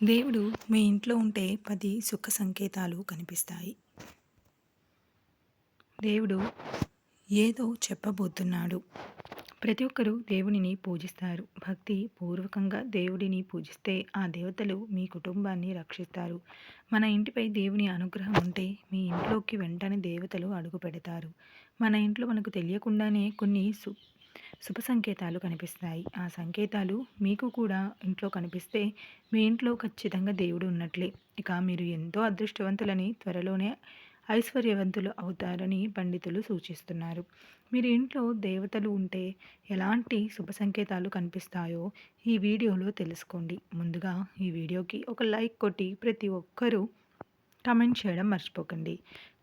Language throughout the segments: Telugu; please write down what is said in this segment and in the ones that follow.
దేవుడు మీ ఇంట్లో ఉంటే పది సుఖ సంకేతాలు కనిపిస్తాయి. దేవుడు ఏదో చెప్పబోతున్నాడు. ప్రతి ఒక్కరూ దేవుడిని పూజిస్తారు. భక్తి పూర్వకంగా దేవుడిని పూజిస్తే ఆ దేవతలు మీ కుటుంబాన్ని రక్షిస్తారు. మన ఇంటిపై దేవుని అనుగ్రహం ఉంటే మీ ఇంట్లోకి వెంటనే దేవతలు అడుగు పెడతారు. మన ఇంట్లో మనకు తెలియకుండానే కొన్ని సు శుభ సంకేతాలు కనిపిస్తాయి. ఆ సంకేతాలు మీకు కూడా ఇంట్లో కనిపిస్తే మీ ఇంట్లో ఖచ్చితంగా దేవుడు ఉన్నట్లే. ఇక మీరు ఎంతో అదృష్టవంతులని త్వరలోనే ఐశ్వర్యవంతులు అవుతారని పండితులు సూచిస్తున్నారు. మీరు ఇంట్లో దేవతలు ఉంటే ఎలాంటి శుభ సంకేతాలు కనిపిస్తాయో ఈ వీడియోలో తెలుసుకోండి. ముందుగా ఈ వీడియోకి ఒక లైక్ కొట్టి ప్రతి ఒక్కరూ కమెంట్ చేయడం మర్చిపోకండి.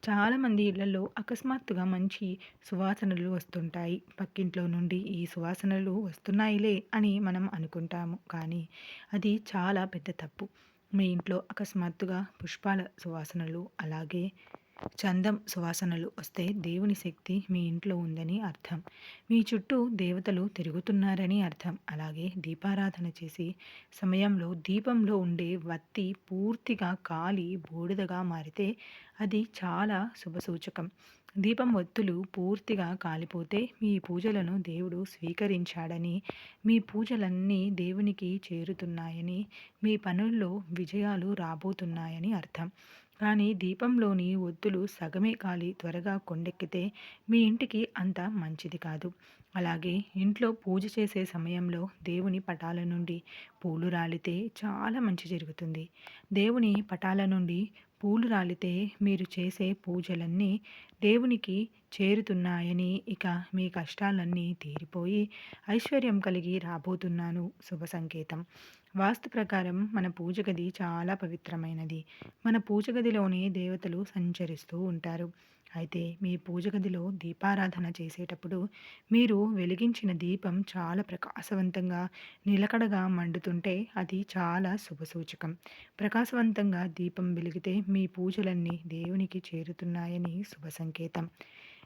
చాలామంది ఇళ్ళలో అకస్మాత్తుగా మంచి సువాసనలు వస్తుంటాయి. పక్కింట్లో నుండి ఈ సువాసనలు వస్తున్నాయిలే అని మనం అనుకుంటాము. కానీ అది చాలా పెద్ద తప్పు. మీ ఇంట్లో అకస్మాత్తుగా పుష్పాల సువాసనలు అలాగే చందం సువాసనలు వస్తే దేవుని శక్తి మీ ఇంట్లో ఉందని అర్థం. మీ చుట్టూ దేవతలు తిరుగుతున్నారని అర్థం. అలాగే దీపారాధన చేసి సమయంలో దీపంలో ఉండే వత్తి పూర్తిగా కాలి బూడిదగా మారితే అది చాలా శుభసూచకం. దీపం ఒత్తులు పూర్తిగా కాలిపోతే మీ పూజలను దేవుడు స్వీకరించాడని మీ పూజలన్నీ దేవునికి చేరుతున్నాయని మీ పనుల్లో విజయాలు రాబోతున్నాయని అర్థం. కానీ దీపంలోని ఒత్తులు సగమే కాలి త్వరగా కొండెక్కితే మీ ఇంటికి అంత మంచిది కాదు. అలాగే ఇంట్లో పూజ చేసే సమయంలో దేవుని పటాల నుండి పూలు రాలితే చాలా మంచి జరుగుతుంది. దేవుని పటాల నుండి పూలు రాలితే మీరు చేసే పూజలన్నీ దేవునికి చేరుతున్నాయని ఇక మీ కష్టాలన్నీ తీరిపోయి ఐశ్వర్యం కలిగి రాబోతున్నాను. శుభ సంకేతం. వాస్తు ప్రకారం మన పూజ గది చాలా పవిత్రమైనది. మన పూజ గదిలోనే దేవతలు సంచరిస్తూ ఉంటారు. అయితే మీ పూజ గదిలో దీపారాధన చేసేటప్పుడు మీరు వెలిగించిన దీపం చాలా ప్రకాశవంతంగా నిలకడగా మండుతుంటే అది చాలా శుభసూచకం. ప్రకాశవంతంగా దీపం వెలిగితే మీ పూజలన్నీ దేవునికి చేరుతున్నాయని శుభ సంకేతం.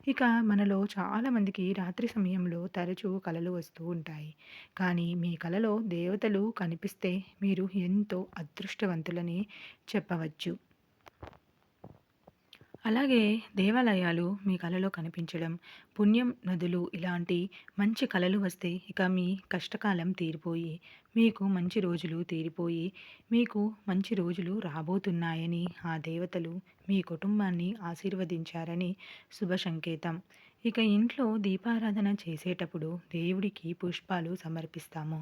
ఇక మనలో చాలామందికి రాత్రి సమయంలో తరచూ కలలు వస్తూ ఉంటాయి. కానీ మీ కలలో దేవతలు కనిపిస్తే మీరు ఎంతో అదృష్టవంతులని చెప్పవచ్చు. అలాగే దేవాలయాలు మీ కలలో కనిపించడం పుణ్యం నదులు ఇలాంటి మంచి కళలు వస్తే ఇక మీ కష్టకాలం తీరిపోయి మీకు మంచి రోజులు తీరిపోయి మీకు మంచి రోజులు రాబోతున్నాయని ఆ దేవతలు మీ కుటుంబాన్ని ఆశీర్వదించారని శుభ సంకేతం. ఇక ఇంట్లో దీపారాధన చేసేటప్పుడు దేవుడికి పుష్పాలు సమర్పిస్తాము.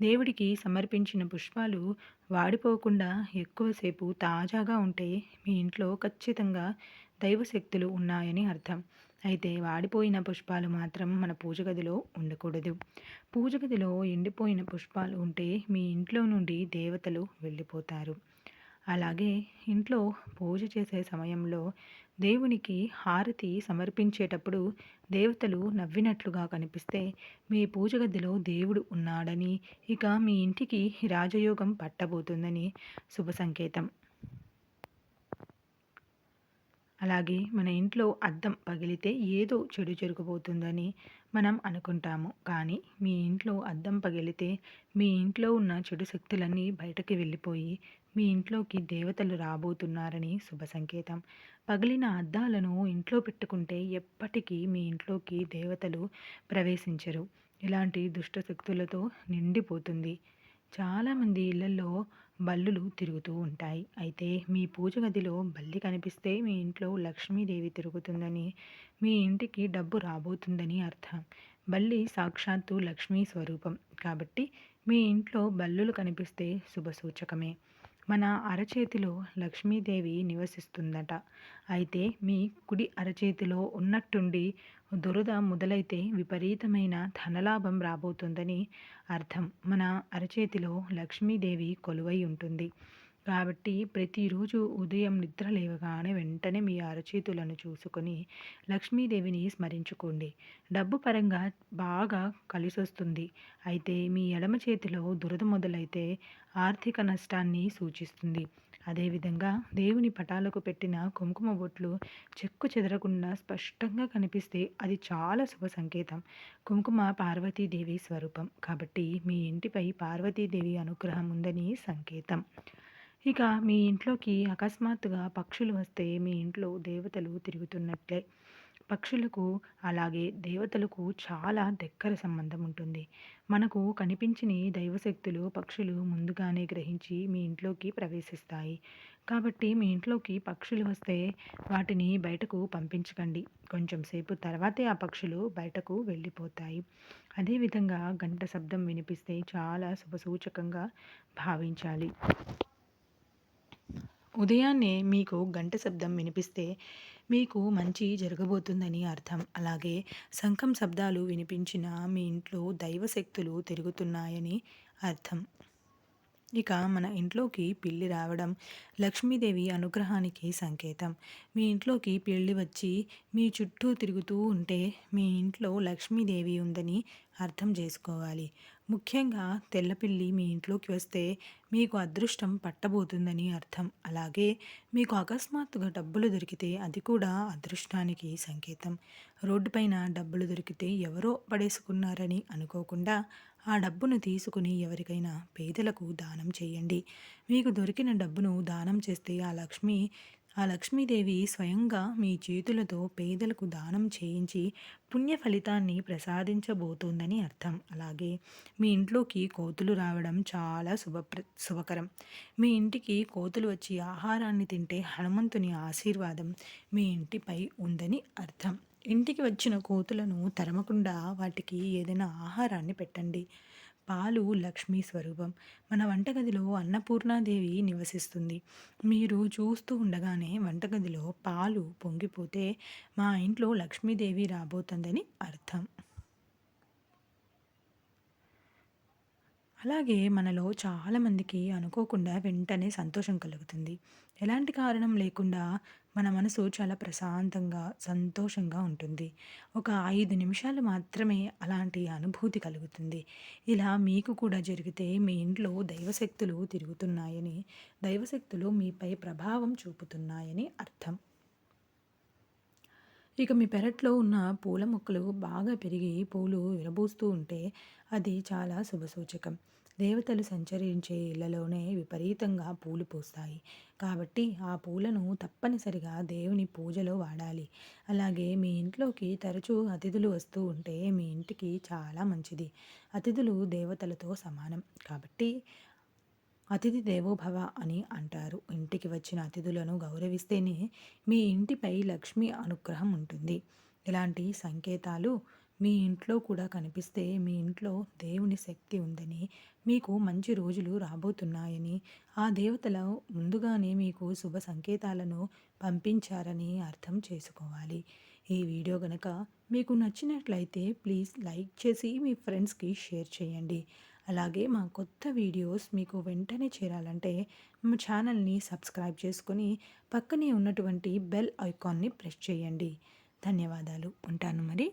దేవుడికి సమర్పించిన పుష్పాలు వాడిపోకుండా ఎక్కువసేపు తాజాగా ఉంటే మీ ఇంట్లో ఖచ్చితంగా దైవశక్తులు ఉన్నాయని అర్థం. అయితే వాడిపోయిన పుష్పాలు మాత్రం మన పూజ గదిలో ఉండకూడదు. పూజ గదిలో ఎండిపోయిన పుష్పాలు ఉంటే మీ ఇంట్లో నుండి దేవతలు వెళ్ళిపోతారు. అలాగే ఇంట్లో పూజ చేసే సమయంలో దేవునికి హారతి సమర్పించేటప్పుడు దేవతలు నవ్వినట్లుగా కనిపిస్తే మీ పూజ గదిలో దేవుడు ఉన్నాడని ఇక మీ ఇంటికి రాజయోగం పట్టబోతుందని శుభ సంకేతం. అలాగే మన ఇంట్లో అద్దం పగిలితే ఏదో చెడు జరగబోతుందని మనం అనుకుంటాము. కానీ మీ ఇంట్లో అద్దం పగిలితే మీ ఇంట్లో ఉన్న చెడు శక్తులన్నీ బయటకి వెళ్ళిపోయి మీ ఇంట్లోకి దేవతలు రాబోతున్నారని శుభ సంకేతం. పగిలిన అద్దాలను ఇంట్లో పెట్టుకుంటే ఎప్పటికీ మీ ఇంట్లోకి దేవతలు ప్రవేశించరు. ఇలాంటి దుష్ట శక్తులతో నిండిపోతుంది. చాలామంది ఇళ్ళలో బల్లులు తిరుగుతూ ఉంటాయి. అయితే మీ పూజ గదిలో బల్లి కనిపిస్తే మీ ఇంట్లో లక్ష్మీదేవి తిరుగుతుందని మీ ఇంటికి డబ్బు రాబోతుందని అర్థం. బల్లి సాక్షాత్తు లక్ష్మీ స్వరూపం. కాబట్టి మీ ఇంట్లో బల్లులు కనిపిస్తే శుభసూచకమే. మన అరచేతిలో లక్ష్మీదేవి నివసిస్తుందట. అయితే మీ కుడి అరచేతిలో ఉన్నట్టుండి దురద మొదలైతే విపరీతమైన ధనలాభం రాబోతుందని అర్థం. మన అరచేతిలో లక్ష్మీదేవి కొలువై ఉంటుంది. కాబట్టి ప్రతిరోజు ఉదయం నిద్ర లేవగానే వెంటనే మీ అరచేతులను చూసుకొని లక్ష్మీదేవిని స్మరించుకోండి. డబ్బు పరంగా బాగా కలిసొస్తుంది. అయితే మీ ఎడమ చేతిలో దురద మొదలైతే ఆర్థిక నష్టాన్ని సూచిస్తుంది. అదేవిధంగా దేవుని పటాలకు పెట్టిన కుంకుమ బొట్లు చెక్కు చెదరకుండా స్పష్టంగా కనిపిస్తే అది చాలా శుభ సంకేతం. కుంకుమ పార్వతీదేవి స్వరూపం. కాబట్టి మీ ఇంటిపై పార్వతీదేవి అనుగ్రహం ఉందని సంకేతం. ఇక మీ ఇంట్లోకి అకస్మాత్తుగా పక్షులు వస్తే మీ ఇంట్లో దేవతలు తిరుగుతున్నట్లే. పక్షులకు అలాగే దేవతలకు చాలా దగ్గర సంబంధం ఉంటుంది. మనకు కనిపించని దైవశక్తులు పక్షులు ముందుగానే గ్రహించి మీ ఇంట్లోకి ప్రవేశిస్తాయి. కాబట్టి మీ ఇంట్లోకి పక్షులు వస్తే వాటిని బయటకు పంపించకండి. కొంచెం సేపు తర్వాతే ఆ పక్షులు బయటకు వెళ్ళిపోతాయి. అదేవిధంగా గంట శబ్దం వినిపిస్తే చాలా శుభసూచకంగా భావించాలి. ఉదయాన్నే మీకు గంట శబ్దం వినిపిస్తే మీకు మంచి జరగబోతుందని అర్థం. అలాగే శంఖం శబ్దాలు వినిపించిన మీ ఇంట్లో దైవశక్తులు తిరుగుతున్నాయని అర్థం. ఇక మన ఇంట్లోకి పిల్లి రావడం లక్ష్మీదేవి అనుగ్రహానికి సంకేతం. మీ ఇంట్లోకి పిల్లి వచ్చి మీ చుట్టూ తిరుగుతూ ఉంటే మీ ఇంట్లో లక్ష్మీదేవి ఉందని అర్థం చేసుకోవాలి. ముఖ్యంగా తెల్లపిల్లి మీ ఇంట్లోకి వస్తే మీకు అదృష్టం పట్టబోతుందని అర్థం. అలాగే మీకు అకస్మాత్తుగా డబ్బులు దొరికితే అది కూడా అదృష్టానికి సంకేతం. రోడ్డుపైన డబ్బులు దొరికితే ఎవరో పడేసుకున్నారని అనుకోకుండా ఆ డబ్బును తీసుకుని ఎవరికైనా పేదలకు దానం చేయండి. మీకు దొరికిన డబ్బును దానం చేస్తే ఆ లక్ష్మి ఆ లక్ష్మీదేవి స్వయంగా మీ చేతులతో పేదలకు దానం చేయించి పుణ్య ఫలితాన్ని ప్రసాదించబోతోందని అర్థం. అలాగే మీ ఇంట్లోకి కోతులు రావడం చాలా శుభప్ర శుభకరం. మీ ఇంటికి కోతులు వచ్చి ఆహారాన్ని తింటే హనుమంతుని ఆశీర్వాదం మీ ఇంటిపై ఉందని అర్థం. ఇంటికి వచ్చిన కోతులను తరమకుండా వాటికి ఏదైనా ఆహారాన్ని పెట్టండి. పాలు లక్ష్మీ స్వరూపం. మన వంటగదిలో అన్నపూర్ణాదేవి నివసిస్తుంది. మీరు చూస్తూ ఉండగానే వంటగదిలో పాలు పొంగిపోతే మా ఇంట్లో లక్ష్మీదేవి రాబోతుందని అర్థం. అలాగే మనలో చాలామందికి అనుకోకుండా వెంటనే సంతోషం కలుగుతుంది. ఎలాంటి కారణం లేకుండా మన మనసు చాలా ప్రశాంతంగా సంతోషంగా ఉంటుంది. ఒక ఐదు నిమిషాలు మాత్రమే అలాంటి అనుభూతి కలుగుతుంది. ఇలా మీకు కూడా జరిగితే మీ ఇంట్లో దైవశక్తులు తిరుగుతున్నాయని దైవశక్తులు మీపై ప్రభావం చూపుతున్నాయని అర్థం. ఇక మీ పెరట్లో ఉన్న పూల మొక్కలు బాగా పెరిగి పూలు విరబూస్తూ ఉంటే అది చాలా శుభసూచకం దేవతలు సంచరించే ఇళ్ళలోనే విపరీతంగా పూలు పూస్తాయి. కాబట్టి ఆ పూలను తప్పనిసరిగా దేవుని పూజలో వాడాలి. అలాగే మీ ఇంట్లోకి తరచూ అతిథులు వస్తూ ఉంటే మీ ఇంటికి చాలా మంచిది. అతిథులు దేవతలతో సమానం. కాబట్టి అతిథి దేవోభవ అని అంటారు. ఇంటికి వచ్చిన అతిథులను గౌరవిస్తేనే మీ ఇంటిపై లక్ష్మి అనుగ్రహం ఉంటుంది. ఇలాంటి సంకేతాలు మీ ఇంట్లో కూడా కనిపిస్తే మీ ఇంట్లో దేవుని శక్తి ఉందని మీకు మంచి రోజులు రాబోతున్నాయని ఆ దేవతల ముందుగానే మీకు శుభ సంకేతాలను పంపించారని అర్థం చేసుకోవాలి. ఈ వీడియో కనుక మీకు నచ్చినట్లయితే ప్లీజ్ లైక్ చేసి మీ ఫ్రెండ్స్కి షేర్ చేయండి. అలాగే మా కొత్త వీడియోస్ మీకు వెంటనే చేరాలంటే మా ఛానల్ని సబ్స్క్రైబ్ చేసుకొని పక్కనే ఉన్నటువంటి బెల్ ఐకాన్ని ప్రెస్ చేయండి. ధన్యవాదాలు. ఉంటాను మరి.